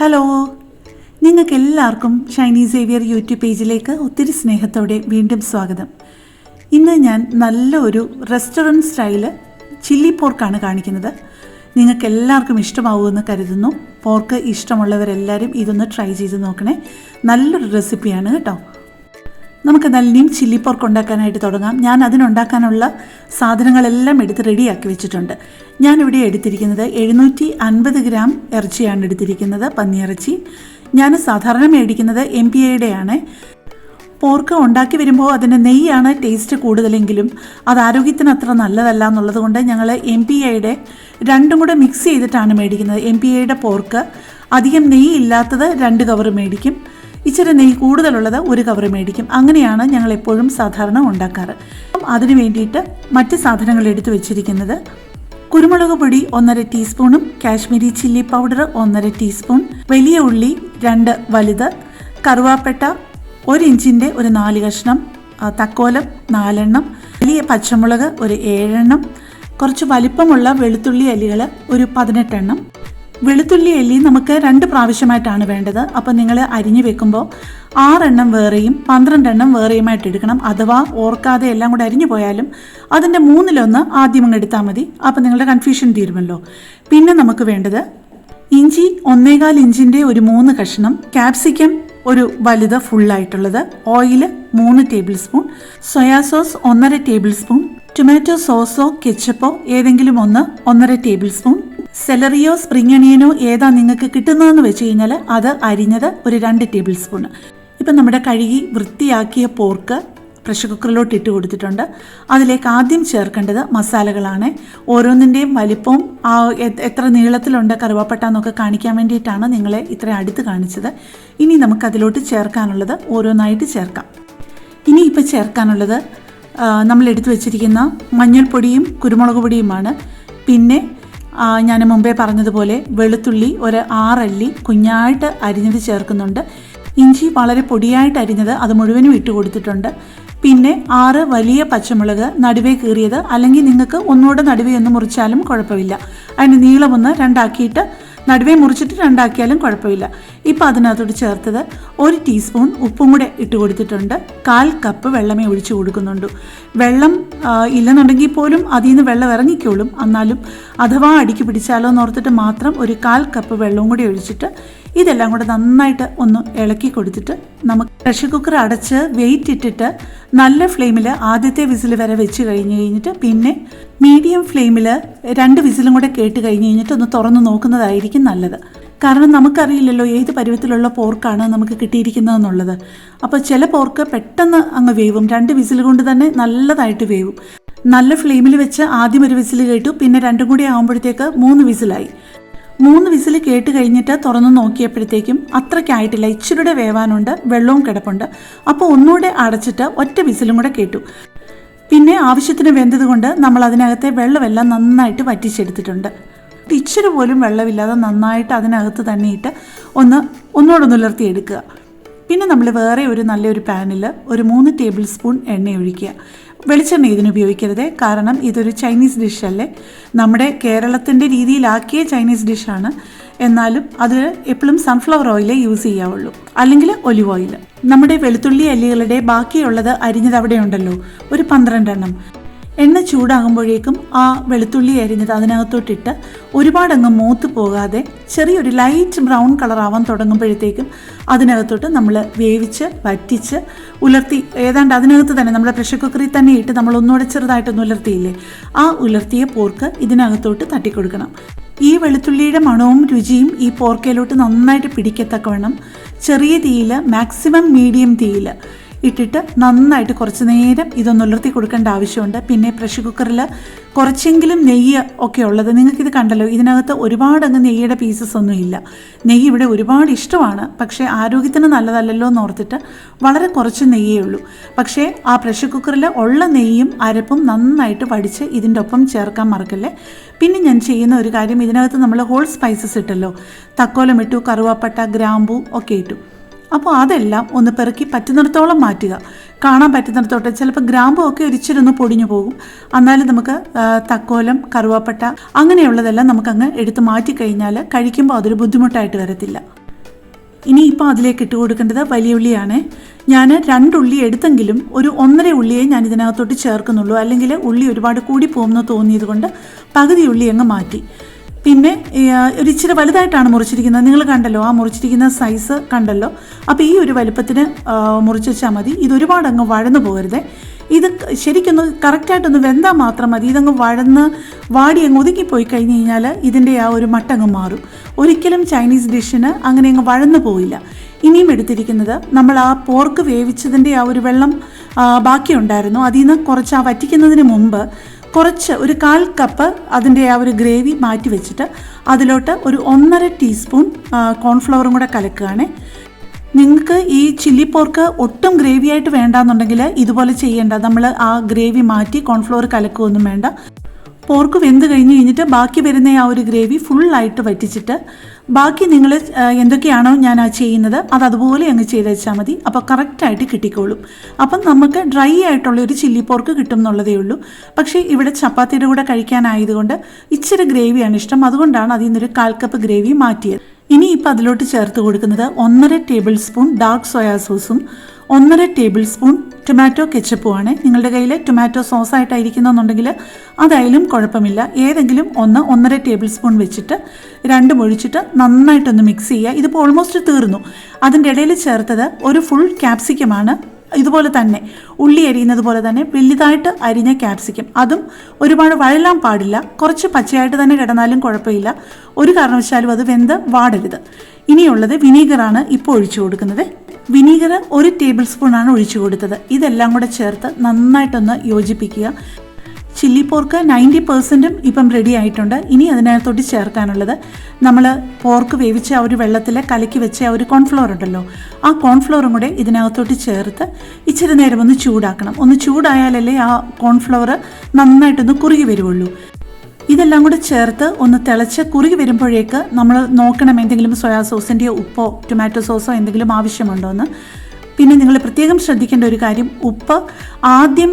Hello. നിങ്ങൾക്ക് എല്ലാവർക്കും Shiny Xavier YouTube പേജിലേക്ക് ഒത്തിരി സ്നേഹത്തോടെ വീണ്ടും സ്വാഗതം. ഇന്ന് ഞാൻ നല്ല ഒരു റെസ്റ്റോറന്റ് സ്റ്റൈൽ ചില്ലി പോർക്കാണ് കാണിക്കുന്നത്. നിങ്ങൾക്ക് എല്ലാവർക്കും ഇഷ്ടമാവുമെന്ന് കരുതുന്നു. പോർക്ക് ഇഷ്ടമുള്ളവരെല്ലാവരും ഇതൊന്ന് ട്രൈ ചെയ്ത് നോക്കണേ. നല്ലൊരു റെസിപ്പിയാണ് കേട്ടോ. നമുക്ക് നല്ലിയും ചില്ലി പോർക്ക് ഉണ്ടാക്കാനായിട്ട് തുടങ്ങാം. ഞാൻ അതിനുണ്ടാക്കാനുള്ള സാധനങ്ങളെല്ലാം എടുത്ത് റെഡിയാക്കി വെച്ചിട്ടുണ്ട്. ഞാനിവിടെ എടുത്തിരിക്കുന്നത് എഴുന്നൂറ്റി അൻപത് ഗ്രാം ഇറച്ചിയാണ് എടുത്തിരിക്കുന്നത് പന്നിയിറച്ചി ഞാൻ സാധാരണ മേടിക്കുന്നത് എം പി ഐയുടെയാണ് പോർക്ക് ഉണ്ടാക്കി വരുമ്പോൾ അതിന്റെ നെയ്യാണ് ടേസ്റ്റ് കൂടുതലെങ്കിലും അത് ആരോഗ്യത്തിന് അത്ര നല്ലതല്ല എന്നുള്ളത് കൊണ്ട് ഞങ്ങൾ എം പി ഐയുടെ രണ്ടും കൂടെ മിക്സ് ചെയ്തിട്ടാണ് മേടിക്കുന്നത്. എം പി ഐയുടെ പോർക്ക് അധികം നെയ്യില്ലാത്തത് രണ്ട് കവർ മേടിക്കും. ഇച്ചിരി നെയ്യ് കൂടുതലുള്ളത് ഒരു കവർ മേടിക്കും. അങ്ങനെയാണ് ഞങ്ങൾ എപ്പോഴും സാധാരണ ഉണ്ടാക്കാറ്. അതിന് വേണ്ടിയിട്ട് മറ്റ് സാധനങ്ങൾ എടുത്തു വെച്ചിരിക്കുന്നത് കുരുമുളക് പൊടി ഒന്നര ടീസ്പൂണും കാശ്മീരി ചില്ലി പൗഡർ ഒന്നര ടീസ്പൂൺ വലിയ ഉള്ളി രണ്ട് വലുത് കറുവാപ്പട്ട ഒരു ഇഞ്ചിന്റെ ഒരു നാല് കഷ്ണം തക്കോലം നാലെണ്ണം വലിയ പച്ചമുളക് ഒരു ഏഴെണ്ണം കുറച്ച് വലിപ്പമുള്ള വെളുത്തുള്ളി അല്ലികൾ ഒരു പതിനെട്ടെണ്ണം വെളുത്തുള്ളി അല്ലി നമുക്ക് രണ്ട് പ്രാവശ്യമായിട്ടാണ് വേണ്ടത്. അപ്പോൾ നിങ്ങൾ അരിഞ്ഞു വെക്കുമ്പോൾ ആറെണ്ണം വേറെയും പന്ത്രണ്ടെണ്ണം വേറെയുമായിട്ട് എടുക്കണം. അഥവാ ഓർക്കാതെ എല്ലാം കൂടെ അരിഞ്ഞു പോയാലും അതിന്റെ മൂന്നിലൊന്ന് ആദ്യം അങ്ങ് എടുത്താൽ മതി. അപ്പോൾ നിങ്ങളുടെ കൺഫ്യൂഷൻ തീരുമല്ലോ. പിന്നെ നമുക്ക് വേണ്ടത് ഇഞ്ചി ഒന്നേകാൽ ഇഞ്ചിന്റെ ഒരു മൂന്ന് കഷ്ണം ക്യാപ്സിക്കം ഒരു വലുത് ഫുള്ളായിട്ടുള്ളത് ഓയിൽ മൂന്ന് ടേബിൾ സ്പൂൺ സോയാ സോസ് ഒന്നര ടേബിൾ സ്പൂൺ ടൊമാറ്റോ സോസോ കെച്ചപ്പോ ഏതെങ്കിലും ഒന്ന് ഒന്നര ടേബിൾ സ്പൂൺ സെലറിയോ സ്പ്രിംഗ് അണിയനോ ഏതാ നിങ്ങൾക്ക് കിട്ടുന്നതെന്ന് വെച്ച് കഴിഞ്ഞാൽ അത് അരിഞ്ഞത് ഒരു രണ്ട് ടേബിൾ സ്പൂൺ ഇപ്പം നമ്മുടെ കഴുകി വൃത്തിയാക്കിയ പോർക്ക് പ്രഷർ കുക്കറിലോട്ട് ഇട്ട് കൊടുത്തിട്ടുണ്ട്. അതിലേക്ക് ആദ്യം ചേർക്കേണ്ടത് മസാലകളാണ്. ഓരോന്നിന്റെയും വലിപ്പവും എത്ര നീളത്തിലുണ്ട് കറുവാപ്പട്ട എന്നൊക്കെ കാണിക്കാൻ വേണ്ടിയിട്ടാണ് നിങ്ങളെ ഇത്ര അടുത്ത് കാണിച്ചത്. ഇനി നമുക്ക് അതിലോട്ട് ചേർക്കാനുള്ളത് ഓരോന്നായിട്ട് ചേർക്കാം. ഇനി ഇപ്പോൾ ചേർക്കാനുള്ളത് നമ്മൾ എടുത്തു വെച്ചിരിക്കുന്ന മഞ്ഞൾപ്പൊടിയും കുരുമുളക് പൊടിയുമാണ്. പിന്നെ ഞാൻ മുമ്പേ പറഞ്ഞതുപോലെ വെളുത്തുള്ളി ഒരു ആറല്ലി കുഞ്ഞായിട്ട് അരിഞ്ഞത് ചേർക്കുന്നുണ്ട്. ഇഞ്ചി വളരെ പൊടിയായിട്ട് അരിഞ്ഞത് അത് മുഴുവനും ഇട്ട് കൊടുത്തിട്ടുണ്ട്. പിന്നെ ആറ് വലിയ പച്ചമുളക് നടുവേ കീറിയത് അല്ലെങ്കിൽ നിങ്ങൾക്ക് ഒന്നുകൂടെ നടുവേ ഒന്ന് മുറിച്ചാലും കുഴപ്പമില്ല. അതിന് നീളമൊന്ന് രണ്ടാക്കിയിട്ട് നടുവേ മുറിച്ചിട്ട് രണ്ടാക്കിയാലും കുഴപ്പമില്ല. ഇപ്പം അതിനകത്തോട്ട് ചേർത്തത് ഒരു ടീസ്പൂൺ ഉപ്പും കൂടെ ഇട്ട് കൊടുത്തിട്ടുണ്ട്. കാൽ കപ്പ് വെള്ളമേ ഒഴിച്ചു കൊടുക്കുന്നുണ്ട് വെള്ളം ഇല്ലെന്നുണ്ടെങ്കിൽ പോലും അതിൽ നിന്ന് വെള്ളം ഇറങ്ങിക്കോളും. എന്നാലും അഥവാ അടിക്ക് പിടിച്ചാലോ എന്ന് ഓർത്തിട്ട് മാത്രം ഒരു കാൽ കപ്പ് വെള്ളവും കൂടി ഒഴിച്ചിട്ട് ഇതെല്ലാം കൂടെ നന്നായിട്ട് ഒന്ന് ഇളക്കി കൊടുത്തിട്ട് നമുക്ക് പ്രഷർ കുക്കർ അടച്ച് വെയിറ്റ് ഇട്ടിട്ട് നല്ല ഫ്ലെയിമിൽ ആദ്യത്തെ വിസിൽ വരെ വെച്ച് കഴിഞ്ഞ് കഴിഞ്ഞിട്ട് പിന്നെ മീഡിയം ഫ്ലെയിമിൽ രണ്ട് വിസിലും കൂടെ കേട്ട് കഴിഞ്ഞ് കഴിഞ്ഞിട്ട് ഒന്ന് തുറന്ന് നോക്കുന്നതായിരിക്കും നല്ലത്. കാരണം നമുക്കറിയില്ലല്ലോ ഏത് പരുവത്തിലുള്ള പോർക്കാണ് നമുക്ക് കിട്ടിയിരിക്കുന്നത് എന്നുള്ളത് അപ്പോൾ ചില പോർക്ക് പെട്ടെന്ന് അങ്ങ് വേവും. രണ്ട് വിസിൽ കൊണ്ട് തന്നെ നല്ലതായിട്ട് വേവും. നല്ല ഫ്ലെയിമിൽ വെച്ച് ആദ്യം ഒരു വിസിൽ കേട്ടു പിന്നെ രണ്ടും കൂടി ആകുമ്പോഴത്തേക്ക് മൂന്ന് വിസിലായി. മൂന്ന് വിസിൽ കേട്ട് കഴിഞ്ഞിട്ട് തുറന്ന് നോക്കിയപ്പോഴത്തേക്കും അത്രയ്ക്കായിട്ടില്ല ഇച്ചിരിയുടെ വേവാനുണ്ട് വെള്ളവും കിടപ്പുണ്ട്. അപ്പോൾ ഒന്നുകൂടെ അടച്ചിട്ട് ഒറ്റ വിസിലും കൂടെ കേട്ടു. പിന്നെ ആവശ്യത്തിന് വെന്തത് കൊണ്ട് നമ്മൾ അതിനകത്തെ വെള്ളമെല്ലാം നന്നായിട്ട് വറ്റിച്ചെടുത്തിട്ടുണ്ട്. ഇച്ചിരി പോലും വെള്ളമില്ലാതെ നന്നായിട്ട് അതിനകത്ത് തന്നെ ഇട്ട് ഒന്ന് ഒന്നുകൂടെ നുലർത്തി എടുക്കുക പിന്നെ നമ്മൾ വേറെ ഒരു നല്ലൊരു പാനിൽ ഒരു മൂന്ന് ടേബിൾ സ്പൂൺ എണ്ണ ഒഴിക്കുക. വെളിച്ചെണ്ണ ഇതിന് ഉപയോഗിക്കരുത്. കാരണം ഇതൊരു ചൈനീസ് ഡിഷല്ലേ നമ്മുടെ കേരളത്തിന്റെ രീതിയിലാക്കിയ ചൈനീസ് ഡിഷാണ് എന്നാലും അത് എപ്പോഴും സൺഫ്ലവർ ഓയിലേ യൂസ് ചെയ്യാവുള്ളൂ. അല്ലെങ്കിൽ ഒലിവ് ഓയിൽ നമ്മുടെ വെളുത്തുള്ളി അല്ലികളുടെ ബാക്കിയുള്ളത് അരിഞ്ഞത് അവിടെ ഉണ്ടല്ലോ. ഒരു പന്ത്രണ്ടെണ്ണം. എണ്ണ ചൂടാകുമ്പോഴേക്കും ആ വെളുത്തുള്ളി അരിഞ്ഞത് അതിനകത്തോട്ടിട്ട് ഒരുപാടങ്ങ് മൂത്ത് പോകാതെ ചെറിയൊരു ലൈറ്റ് ബ്രൗൺ കളർ ആവാൻ തുടങ്ങുമ്പോഴത്തേക്കും അതിനകത്തോട്ട് നമ്മൾ വേവിച്ച് വറ്റിച്ച് ഉലർത്തി ഏതാണ്ട് അതിനകത്ത് തന്നെ നമ്മുടെ പ്രഷർ കുക്കറിൽ തന്നെ ഇട്ട് നമ്മൾ ഒന്നുകൂടെ ചെറുതായിട്ടൊന്ന് ഉലർത്തിയില്ലേ ആ ഉലർത്തിയ പോർക്ക് ഇതിനകത്തോട്ട് തട്ടിക്കൊടുക്കണം. ഈ വെളുത്തുള്ളിയുടെ മണവും രുചിയും ഈ പോർക്കയിലോട്ട് നന്നായിട്ട് പിടിക്കത്തക്കവണ്ണം ചെറിയ തീയിൽ മാക്സിമം മീഡിയം തീയിൽ ഇട്ടിട്ട് നന്നായിട്ട് കുറച്ച് നേരം ഇതൊന്ന് ഉലർത്തി കൊടുക്കേണ്ട ആവശ്യമുണ്ട്. പിന്നെ പ്രഷർ കുക്കറിൽ കുറച്ചെങ്കിലും നെയ്യ് ഒക്കെ ഉള്ളത് നിങ്ങൾക്കിത് കണ്ടല്ലോ ഇതിനകത്ത് ഒരുപാട് അങ്ങ് നെയ്യുടെ പീസസ് ഒന്നും ഇല്ല. നെയ്യ് ഇവിടെ ഒരുപാട് ഇഷ്ടമാണ് പക്ഷേ ആരോഗ്യത്തിന് നല്ലതല്ലല്ലോ എന്ന് ഓർത്തിട്ട് വളരെ കുറച്ച് നെയ്യേ ഉള്ളൂ. പക്ഷേ ആ പ്രഷർ കുക്കറിൽ ഉള്ള നെയ്യും അരപ്പും നന്നായിട്ട് വടിച്ച് ഇതിന്റെ ഒപ്പം ചേർക്കാൻ മറക്കല്ലേ? പിന്നെ ഞാൻ ചെയ്യുന്ന ഒരു കാര്യം ഇതിനകത്ത് നമ്മൾ ഹോൾ സ്പൈസസ് ഇട്ടല്ലോ. തക്കോലം ഇട്ടു കറുവാപ്പട്ട ഗ്രാമ്പു ഒക്കെ ഇട്ടു. അപ്പോൾ അതെല്ലാം ഒന്ന് പെറുക്കി പറ്റുന്നിടത്തോളം മാറ്റുക. കാണാൻ പറ്റുന്നിടത്തോട്ട്. ചിലപ്പോൾ ഗ്രാമ്പു ഒക്കെ ഒരിച്ചിരൊന്ന് പൊടിഞ്ഞു പോകും. എന്നാലും നമുക്ക് തക്കോലം കറുവാപ്പട്ട അങ്ങനെയുള്ളതെല്ലാം നമുക്കങ്ങ് എടുത്ത് മാറ്റി കഴിഞ്ഞാൽ കഴിക്കുമ്പോൾ അതൊരു ബുദ്ധിമുട്ടായിട്ട് വരത്തില്ല. ഇനി ഇപ്പോൾ അതിലേക്ക് ഇട്ട് കൊടുക്കേണ്ടത് വലിയ ഉള്ളിയാണ്. ഞാൻ രണ്ടുള്ളി എടുത്തെങ്കിലും ഒരു ഒന്നര ഉള്ളിയെ ഞാൻ ഇതിനകത്തോട്ട് ചേർക്കുന്നുള്ളൂ. അല്ലെങ്കിൽ ഉള്ളി ഒരുപാട് കൂടി പോകുമെന്ന് തോന്നിയത് കൊണ്ട് പകുതി ഉള്ളി അങ്ങ് മാറ്റി. പിന്നെ ഒരു ഇച്ചിരി വലുതായിട്ടാണ് മുറിച്ചിരിക്കുന്നത്. നിങ്ങൾ കണ്ടല്ലോ ആ മുറിച്ചിരിക്കുന്ന സൈസ് കണ്ടല്ലോ. അപ്പോൾ ഈ ഒരു വലുപ്പത്തിന് മുറിച്ച് വെച്ചാൽ മതി. ഇത് ഒരുപാട് അങ്ങ് വഴന്നു പോകരുതേ. ഇത് ശരിക്കൊന്ന് കറക്റ്റായിട്ടൊന്ന് വെന്താൽ മാത്രം മതി. ഇതങ്ങ് വഴന്ന് വാടി അങ്ങ് ഒതുക്കിപ്പോയി കഴിഞ്ഞ് കഴിഞ്ഞാൽ ഇതിന്റെ ആ ഒരു മട്ടങ്ങ് മാറും. ഒരിക്കലും ചൈനീസ് ഡിഷിന് അങ്ങനെ അങ്ങ് വഴന്നു പോയില്ല ഇനിയും എടുത്തിരിക്കുന്നത് നമ്മൾ ആ പോർക്ക് വേവിച്ചതിന്റെ ആ ഒരു വെള്ളം ബാക്കിയുണ്ടായിരുന്നു. അതിൽ നിന്ന് കുറച്ച് ആ വറ്റിക്കുന്നതിന് മുമ്പ് കുറച്ച് ഒരു കാൽ കപ്പ് അതിന്റെ ആ ഒരു ഗ്രേവി മാറ്റി വെച്ചിട്ട് അതിലോട്ട് ഒരു ഒന്നര ടീസ്പൂൺ കോൺഫ്ലവറും കൂടെ കലക്കുകയാണ്. നിങ്ങൾക്ക് ഈ ചില്ലി പോർക്ക് ഒട്ടും ഗ്രേവി ആയിട്ട് വേണ്ടാന്നുണ്ടെങ്കിൽ ഇതുപോലെ ചെയ്യേണ്ട. നമ്മൾ ആ ഗ്രേവി മാറ്റി കോൺഫ്ലവർ കലക്കുകയൊന്നും വേണ്ട. പോർക്ക് വെന്ത് കഴിഞ്ഞ് കഴിഞ്ഞിട്ട് ബാക്കി വരുന്ന ആ ഒരു ഗ്രേവി ഫുള്ളായിട്ട് വറ്റിച്ചിട്ട് ബാക്കി നിങ്ങൾ എന്തൊക്കെയാണോ ഞാൻ ആ ചെയ്യുന്നത് അത് അതുപോലെ അങ്ങ് ചെയ്ത് വെച്ചാൽ മതി അപ്പോൾ കറക്റ്റായിട്ട് കിട്ടിക്കോളും. അപ്പം നമുക്ക് ഡ്രൈ ആയിട്ടുള്ള ഒരു ചില്ലി പോർക്ക് കിട്ടും എന്നുള്ളതേ ഉള്ളൂ. പക്ഷേ ഇവിടെ ചപ്പാത്തിയുടെ കൂടെ കഴിക്കാനായതുകൊണ്ട് ഇച്ചിരി ഗ്രേവിയാണ് ഇഷ്ടം. അതുകൊണ്ടാണ് അതിൽ നിന്നൊരു കാൽ കപ്പ് ഗ്രേവി മാറ്റിയത്. ഇനി ഇപ്പോൾ അതിലോട്ട് ചേർത്ത് കൊടുക്കുന്നത് ഒന്നര ടേബിൾ സ്പൂൺ ഡാർക്ക് സോയാ സോസും ഒന്നര ടേബിൾ സ്പൂൺ ടൊമാറ്റോ കെച്ചപ്പുമാണ് നിങ്ങളുടെ കയ്യിൽ ടൊമാറ്റോ സോസ് ആയിട്ടായിരിക്കുന്നുണ്ടെങ്കിൽ അതായാലും കുഴപ്പമില്ല. ഏതെങ്കിലും ഒന്ന് ഒന്നര ടേബിൾ സ്പൂൺ വെച്ചിട്ട് രണ്ടും ഒഴിച്ചിട്ട് നന്നായിട്ടൊന്ന് മിക്സ് ചെയ്യുക. ഇതിപ്പോൾ ഓൾമോസ്റ്റ് തീർന്നു. അതിന്റെ ഇടയിൽ ചേർത്തത് ഒരു ഫുൾ ക്യാപ്സിക്കമാണ് ഇതുപോലെ തന്നെ ഉള്ളി അരിയുന്നത് പോലെ തന്നെ വലുതായിട്ട് അരിഞ്ഞ ക്യാപ്സിക്കം അതും ഒരുപാട് വഴലാൻ പാടില്ല. കുറച്ച് പച്ചയായിട്ട് തന്നെ കിടന്നാലും കുഴപ്പമില്ല. ഒരു കാരണവശാലും അത് വെന്ത് വാടരുത്. ഇനിയുള്ളത് വിനീഗറാണ് ഇപ്പോൾ ഒഴിച്ചു കൊടുക്കുന്നത്. വിനീഗർ ഒരു ടേബിൾ സ്പൂണാണ് ഒഴിച്ചു കൊടുത്തത്. ഇതെല്ലാം കൂടെ ചേർത്ത് നന്നായിട്ടൊന്ന് യോജിപ്പിക്കുക. ചില്ലി പോർക്ക് നയന്റി പെർസെന്റും ഇപ്പം റെഡി ആയിട്ടുണ്ട്. ഇനി അതിനകത്തോട്ട് ചേർക്കാനുള്ളത് നമ്മൾ പോർക്ക് വേവിച്ച ആ ഒരു വെള്ളത്തിൽ കലക്കി വെച്ച ആ ഒരു കോൺഫ്ലോർ ഉണ്ടല്ലോ ആ കോൺഫ്ലോറും കൂടെ ഇതിനകത്തോട്ട് ചേർത്ത് ഇച്ചിരി നേരം ഒന്ന് ചൂടാക്കണം. ഒന്ന് ചൂടായാലല്ലേ ആ കോൺഫ്ലോർ നന്നായിട്ടൊന്ന് കുറുകി വരുള്ളൂ ഇതെല്ലാം കൂടെ ചേർത്ത് ഒന്ന് തിളച്ച് കുറുകി വരുമ്പോഴേക്ക് നമ്മൾ നോക്കണം എന്തെങ്കിലും സോയാ സോസിന്റെയോ ഉപ്പോ ടൊമാറ്റോ സോസോ എന്തെങ്കിലും ആവശ്യമുണ്ടോ എന്ന്. പിന്നെ നിങ്ങൾ പ്രത്യേകം ശ്രദ്ധിക്കേണ്ട ഒരു കാര്യം ഉപ്പ് ആദ്യം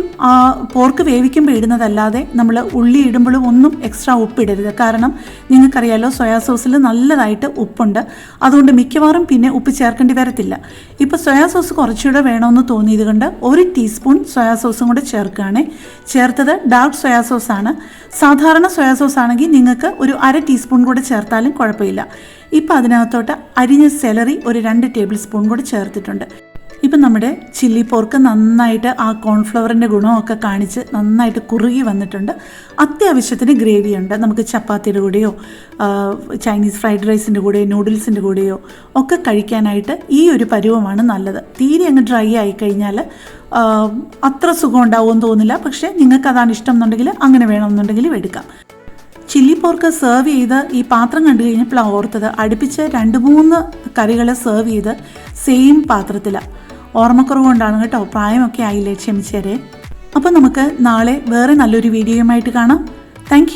പോർക്ക് വേവിക്കുമ്പോൾ ഇടുന്നതല്ലാതെ നമ്മൾ ഉള്ളി ഇടുമ്പോഴും ഒന്നും എക്സ്ട്രാ ഉപ്പ് ഇടരുത്. കാരണം നിങ്ങൾക്കറിയാലോ സോയാ സോസിൽ നല്ലതായിട്ട് ഉപ്പുണ്ട്. അതുകൊണ്ട് മിക്കവാറും പിന്നെ ഉപ്പ് ചേർക്കേണ്ടി വരത്തില്ല. ഇപ്പോൾ സോയാ സോസ് കുറച്ചുകൂടെ വേണമെന്ന് തോന്നിയത് കൊണ്ട് ഒരു ടീസ്പൂൺ സോയാ സോസും കൂടെ ചേർക്കുകയാണ്. ചേർത്തത് ഡാർക്ക് സോയാ സോസ് ആണ്. സാധാരണ സോയാ സോസ് ആണെങ്കിൽ നിങ്ങൾക്ക് ഒരു അര ടീസ്പൂൺ കൂടെ ചേർത്താലും കുഴപ്പമില്ല. ഇപ്പം അതിനകത്തോട്ട് അരിഞ്ഞ സെലറി ഒരു രണ്ട് ടേബിൾ സ്പൂൺ കൂടെ ചേർത്തിട്ടുണ്ട്. ഇപ്പം നമ്മുടെ ചില്ലി പോർക്ക് നന്നായിട്ട് ആ കോൺഫ്ലവറിന്റെ ഗുണമൊക്കെ കാണിച്ച് നന്നായിട്ട് കുറുകി വന്നിട്ടുണ്ട്. അത്യാവശ്യത്തിന് ഗ്രേവി ഉണ്ട്. നമുക്ക് ചപ്പാത്തിയുടെ കൂടെയോ ചൈനീസ് ഫ്രൈഡ് റൈസിന്റെ കൂടെയോ നൂഡിൽസിന്റെ കൂടെയോ ഒക്കെ കഴിക്കാനായിട്ട് ഈ ഒരു പരുവമാണ് നല്ലത്. തീരെ അങ്ങ് ഡ്രൈ ആയി കഴിഞ്ഞാൽ അത്ര സുഖം ഉണ്ടാവുമെന്ന് തോന്നില്ല പക്ഷേ നിങ്ങൾക്ക് അതാണ് ഇഷ്ടം എന്നുണ്ടെങ്കിൽ അങ്ങനെ വേണമെന്നുണ്ടെങ്കിലും എടുക്കാം. ചില്ലി പോർക്ക് സെർവ് ചെയ്ത് ഈ പാത്രം കണ്ടു കഴിഞ്ഞപ്പോഴാണ് ഓർത്തത് അടുപ്പിച്ച് രണ്ട് മൂന്ന് കറികൾ സെർവ് ചെയ്ത് സെയിം പാത്രത്തിലാണ് ഓർമ്മക്കുറവ് കൊണ്ടാണ് കേട്ടോ. പ്രായമൊക്കെ ആയില്ലേ ക്ഷമിച്ചേരെ. അപ്പോൾ നമുക്ക് നാളെ വേറെ നല്ലൊരു വീഡിയോയുമായിട്ട് കാണാം. താങ്ക്